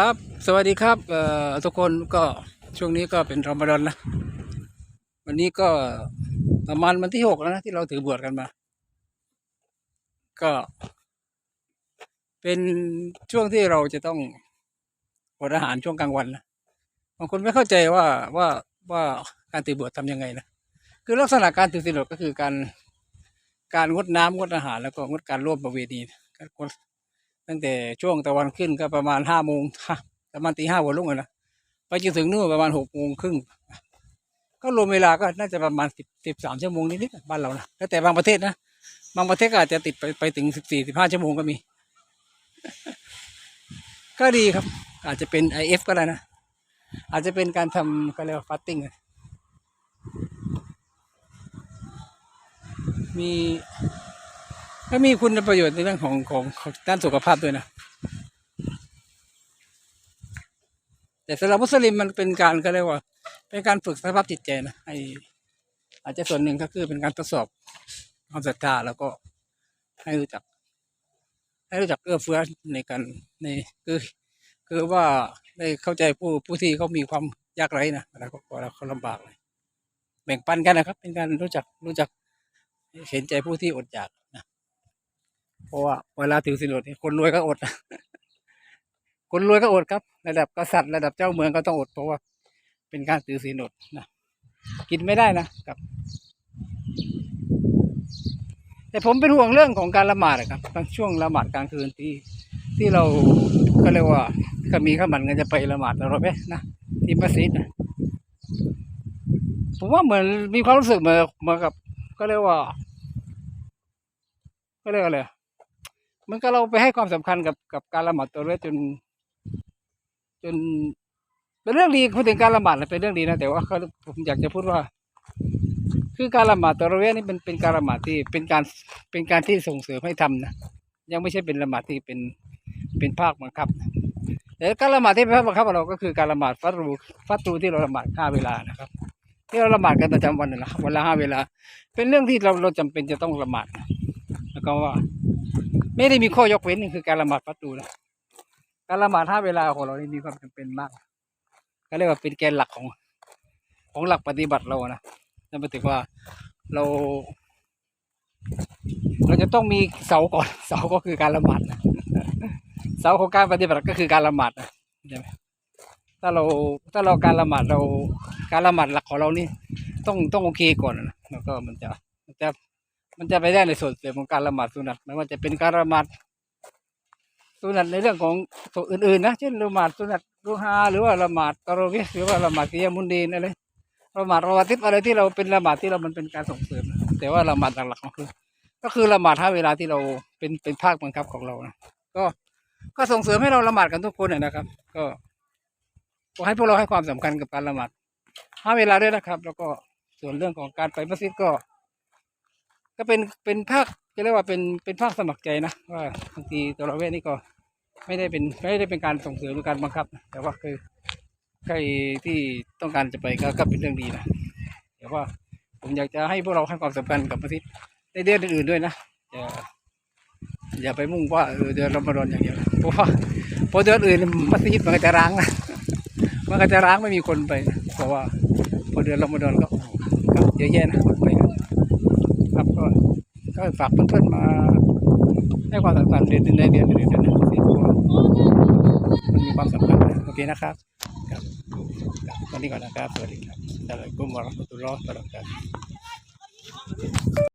ครับ สวัสดีครับเอ่อทุกคนก็ช่วงนี้ก็เป็นรอมฎอนนะวันนี้ก็ประมาณวันที่หกแล้วนะที่เราถือบวชกันมา ก็ เป็นช่วงที่เราจะต้องอดอาหารช่วงกลางวันนะบางคนไม่เข้าใจว่าว่าว่าการถือบวชทำยังไงนะคือลักษณะการถือศีลอดก็คือการการงดน้ำงดอาหารแล้วก็งดการร่วมประเวณีการงด ตั้งแต่ช่วงตะวันขึ้นก็ประมาณห้าโมงประมาณตีห้าวันรุ่งอะนะไปจนถึงนู่นประมาณหกโมงครึ่งก็รวมเวลาก็น่าจะประมาณสิบสิบสามชั่วโมงนิดๆบ้านเรานะแล้วแต่บางประเทศนะบางประเทศก็อาจจะติดไปไปถึงสิบสี่สิบห้าชั่วโมงก็มี ก็ดีครับ อาจจะเป็นไอเอฟก็ได้นะ อาจจะเป็นการทำก็เรียกว่าฟาสติ้งมี ก็มีคุณประโยชน์ในเรื่องของของของด้านสุขภาพด้วยนะ แต่สำหรับมุสลิมมันเป็นการก็เรียกว่า เป็นการฝึกสภาพจิตใจนะไออาจจะส่วนหนึ่งก็คือเป็นการทดสอบความศรัทธาแล้วก็ให้รู้จัก ให้รู้จักเอื้อเฟื้อในการในคือคือว่าได้เข้าใจผู้ผู้ที่เขามีความยากไร้นะแล้วก็แล้วเขาลำบากเลยแบ่งปันกันนะครับ เป็นการรู้จักรู้จักเห็นใจผู้ที่อดอยากนะ ราะว่าเวลาถือสินอดนี่คนรวยก็อด คนรวยก็อดครับ ระดับกษัตริย์ระดับเจ้าเมืองก็ต้องอดเพราะว่า เป็นการถือสินอดนะกินไม่ได้นะครับ แต่ผมเป็นห่วงเรื่องของการละหมาดครับบางช่วงละหมาดกลางคืนที่ที่เราก็เรียกว่าก็มีข้ามันกันจะไปละหมาดเราไหมนะที่มัสยิดนะผมว่าเหมือนมีความรู้สึกเหมือนเหมือนกับ ก็เรียกว่า ก็เรียกอะไร มันก็เราไปให้ความสำคัญกับกับการละหมาดตัวเวยจน จนเป็นเรื่องดีพูดถึงการละหมาดเป็นเรื่องดีนะแต่ว่าเขาผมอยากจะพูดว่า คือการละหมาดตัวเวยนี่เป็นเป็นการละหมาดที่เป็นการเป็นการที่ส่งเสริมให้ทำนะยังไม่ใช่เป็นละหมาดที่เป็นเป็นภาคบังคับแต่การละหมาดที่เป็นภาคบังคับของเราก็คือการละหมาดฟัตรูฟัตรูที่เราละหมาดห้าเวลานะครับ ที่เราละหมาดกันประจำวันนั่นแหละวันละห้าเวลา เป็นเรื่องที่เราเราจำเป็นจะต้องละหมาดแล้วก็ว่า ไม่ได้มีข้อยกเว้นนี่คือการละหมาดฟัตรูนะการละหมาดห้าเวลาของเรานี่มีความจำเป็นมากก็เรียกว่าเป็นแกนหลักของของหลักปฏิบัติเรานะนั่นหมายถึงว่าเรา เราจะต้องมีเสาก่อน เสาก็คือการละหมาดนะเสาของการปฏิบัติก็คือการละหมาดนะใช่ไหมถ้าเราถ้าเราการละหมาดเราการละหมาดหลักของเรานี่ต้องต้องโอเคก่อนนะแล้วก็มันจะมันจะ มันจะไปได้ในส่วนเสริมของการละหมาดสุนัตไม่ว่าจะเป็นการละหมาดสุนัตในเรื่องของตัวอื่นๆนะเช่นละหมาดสุนัตรูฮาหรือว่าละหมาดตะโรวิหรือว่าละหมาดกิยามุนดีนอะไรละหมาดรอวติบอะไรที่เราเป็นละหมาดที่เรามันเป็นการส่งเสริม แต่ว่าละหมาดหลักๆก็คือ ก็คือละหมาดห้าเวลาที่เราเป็นเป็นภาคบังคับของเรานะก็ก็ส่งเสริมให้เราละหมาดกันทุกคนนะครับ ก็ขอให้พวกเราให้ความสำคัญกับการละหมาดห้าเวลาด้วยนะครับ แล้วก็ส่วนเรื่องของการไปมัสยิดก็ ก็เป็นเป็นภาคจะเรียกว่าเป็นเป็นภาคสมัครใจนะว่าบางทีตัวเราเวทนี่ก็ไม่ได้เป็นไม่ได้เป็นการส่งเสริมหรือการบังคับ แต่ว่าคือใครที่ต้องการจะไปก็ก็เป็นเรื่องดีนะแต่ว่าผมอยากจะให้พวกเราให้ความสำคัญกับมัสยิดในเดือนอื่นๆด้วยนะอย่าอย่าไปมุ่งว่าเออเดือนรอมฎอนอย่างเดียวเพราะว่าเพราะเดือนอื่นมัสยิดมันก็จะร้างนะมันก็จะร้างไม่มีคนไป เพราะว่าพอเดือนรอมฎอนก็เยอะแยะนะคนไปกันครับก็ ก็ฝากเพื่อนๆมา ให้ความสำคัญเรียนในเรียนเรียนๆด้วยนสี่ตัวมันมีความสำคัญนะโอเคนะครับครับครับวันนี้ก่อนนะครับ สวัสดีครับแต่ลามุอะลัยกุมวะเราะห์มะตุลลอฮ์วะบะเราะกาตุฮ์